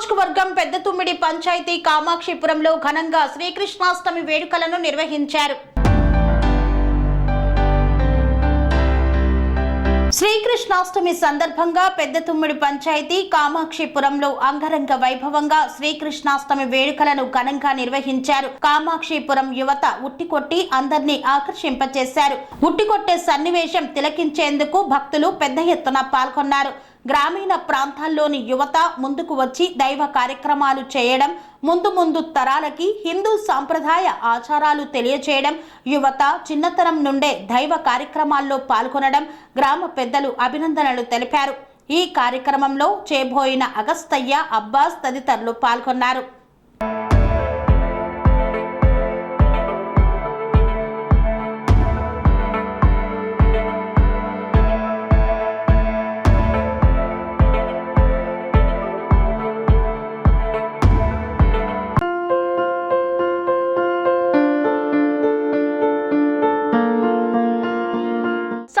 నియోజకవర్గం పెద్ద తుమ్మిడి పంచాయతీ కామాక్షిపురంలో ఘనంగా శ్రీకృష్ణాష్టమి వేడుకలను నిర్వహించారు. శ్రీకృష్ణాష్టమి సందర్భంగా పెద్ద తుమ్మిడి పంచాయతీ కామాక్షిపురంలో అంగరంగ వైభవంగా శ్రీకృష్ణాష్టమి వేడుకలను ఘనంగా నిర్వహించారు. కామాక్షిపురం యువత ఉట్టికొట్టి అందరినీ ఆకర్షింపచేశారు. ఉట్టికొట్టే సన్నివేశం తిలకించేందుకు భక్తులు పెద్ద ఎత్తున పాల్గొన్నారు. గ్రామీణ ప్రాంతాల్లోని యువత ముందుకు వచ్చి దైవ కార్యక్రమాలు చేయడం ముందు ముందు తరాలకి హిందూ సాంప్రదాయ ఆచారాలు తెలియచేయడం యువత చిన్నతనం నుండే దైవ కార్యక్రమాల్లో పాల్గొనడం గ్రామ పెద్దలు అభినందనలు తెలిపారు. ఈ కార్యక్రమంలో చేబోయిన అగస్తయ్య అబ్బాస్ తదితరులు పాల్గొన్నారు.